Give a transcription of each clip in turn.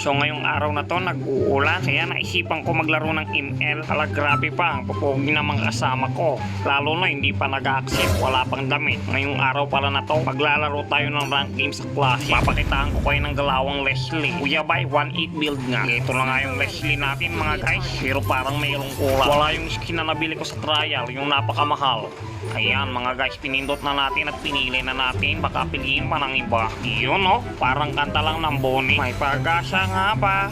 So ngayong araw na to nag-uulan kaya naisipan ko maglaro ng ML. Ala grabe pa ang pupugi ng mga kasama ko. Lalo na hindi pa nag-accept, wala pang damit. Ngayong araw pala na to, maglalaro tayo ng rank game sa klase. Papakitaan ko kayo ng galawang Leslie. Kuya bay, 1-8 build nga. Ito na nga yung Leslie natin mga guys. Pero parang mayroong kulang. Wala yung skin na nabili ko sa trial, yung napakamahal. Ayan mga guys, pinindot na natin at pinili na natin. Baka piliin pa ng iba. Yun no, parang kanta lang ng Bonnie. May pag-asa nga ba?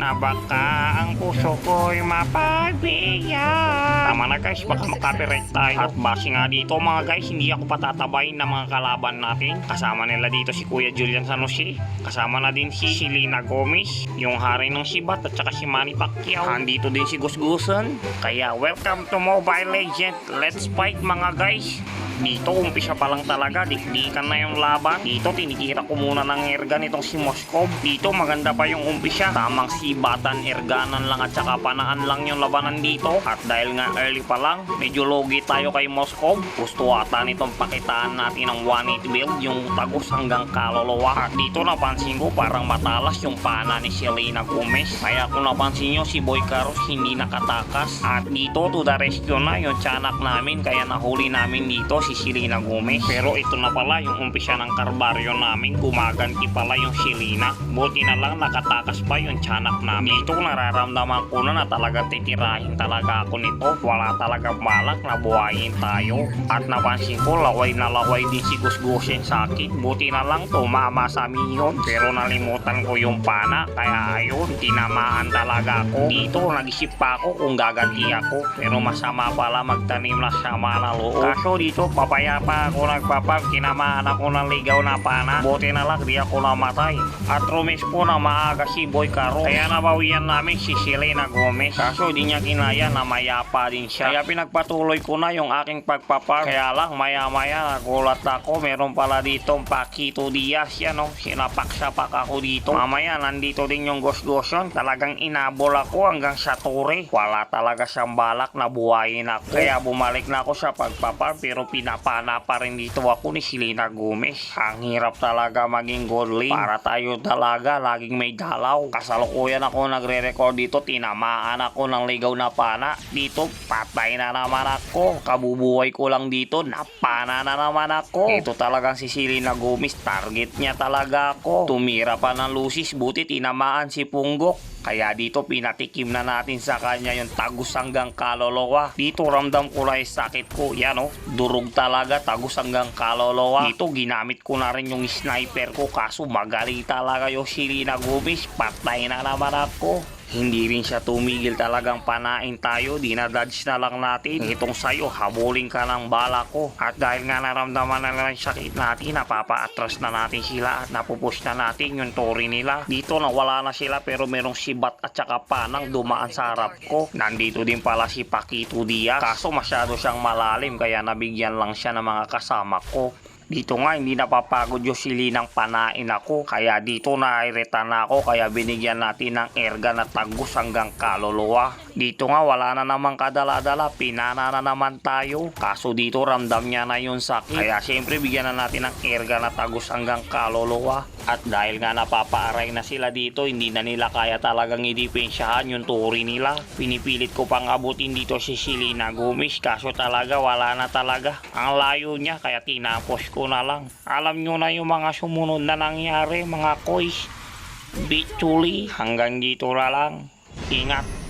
Na baka ang puso ko'y mapagbigyan. Tama na guys, baka makapirect tayo. At base nga dito mga guys, hindi ako patatabayin ng mga kalaban natin. Kasama nila dito si Kuya Julian Sanusi. Kasama na din si Selena Gomez, yung hari ng Sibat at saka si Manny Pacquiao. Andito din si Gusgusan. Kaya welcome to Mobile Legend. Let's fight mga guys. Dito umpisa pa lang talaga, dikdikan na yung laban. Dito tinikita ko muna ng ergan itong si Moskov. Dito maganda pa yung umpisa. Tamang sibatan, erganan lang at saka panaan lang yung labanan dito. At dahil nga early pa lang, medyo logi tayo kay Moskov. Gusto ata nitong pakitaan natin ng 1-8 build, yung tagos hanggang kaluluwa. At dito napansin ko parang matalas yung pana ni Selena Gomez. Kaya kung napansin nyo si Boy Caros hindi nakatakas. At dito to the rescue na yung tiyanak namin kaya nahuli namin dito si Selena Gomez. Pero ito na pala yung umpisa ng karbaryo namin. Gumaganti pala yung Selena. Buti na lang nakatakas pa yung tiyanak namin. Dito nararamdaman ko na na talagang titirahin talaga ako nito. Wala talagang balak na buhayin tayo. At napansin ko laway na laway din si Gusgusin sa. Buti na lang tumama sa minyon. Pero nalimutan ko yung pana. Kaya ayun, tinamaan talaga ako. Dito nag-isip pa ako kung gaganti ako. Pero masama pala magtanim na sama na loob. Kaso dito papayapa ako nagpapag. Tinamaan ako ng ligaw na pana. Buti na lang di ako namatay. At rumis po na maaga si Boy Caro. Kaya nabawian namin si Selena Gomez. Kaso di niya kinaya na mayapa din siya. Kaya pinagpatuloy ko na yung aking pagpapag. Kaya lang maya maya nagulat ako. Meron pala dito Paquito Diaz yan o. Sinapak-sapak ako dito. Mamaya nandito din yung gosgoson. Talagang inabol ako hanggang sa tore. Wala talaga siyang balak na buhayin ako. Kaya bumalik na ako sa pagpapar pero pinapana pa rin dito ako ni Selena Gomez. Ang hirap talaga maging godly. Para tayo talaga laging may dalaw. Kasalukuyan ako nagre-record dito. Tinamaan ako ng ligaw na pana. Dito patay na naman ako. Kabubuhay ko lang dito. Napana na naman ako. Ito talagang si Selena Gomez. Target niya talaga ako. Tumira pa ng lusis. Buti tinamaan si Punggok. Kaya dito pinatikim na natin sa kanya yung tagus hanggang kalolowa. Dito ramdam ko na sakit ko. Yan o, durog talaga tagus hanggang kalolowa. Dito ginamit ko na rin yung sniper ko kaso magaling talaga yung Selena Gomez. Patay na naman ako. Hindi rin siya tumigil talagang panain tayo, dinadodge na lang natin. Itong sayo, habulin ka ng bala ko. At dahil nga naramdaman na lang sakit natin, napapa-atras na natin sila at napupush na natin yung tori nila. Dito nawala na sila pero merong sibat at saka panang dumaan sa harap ko. Nandito din pala si Paquito Diaz. Kaso masyado siyang malalim kaya nabigyan lang siya ng mga kasama ko. Dito nga hindi napapagod yung sili ng panain ako. Kaya dito nairita na ako kaya binigyan natin ng erga na tagus hanggang kaluluwa. Dito nga wala na namang kadala-dala. Pinana na naman tayo. Kaso dito ramdam niya na yung sakit. Kaya siyempre bigyan na natin ng erga na tagus hanggang kaluluwa. At dahil nga napapaaray na sila dito, hindi na nila kaya talagang idipensyahan yung turi nila. Pinipilit ko pang abutin dito si Selena Gomez kaso talaga wala na talaga. Ang layo niya kaya tinapos ko na lang. Alam nyo na yung mga sumunod na nangyari mga kois. Bituli hanggang dito na lang. Ingat.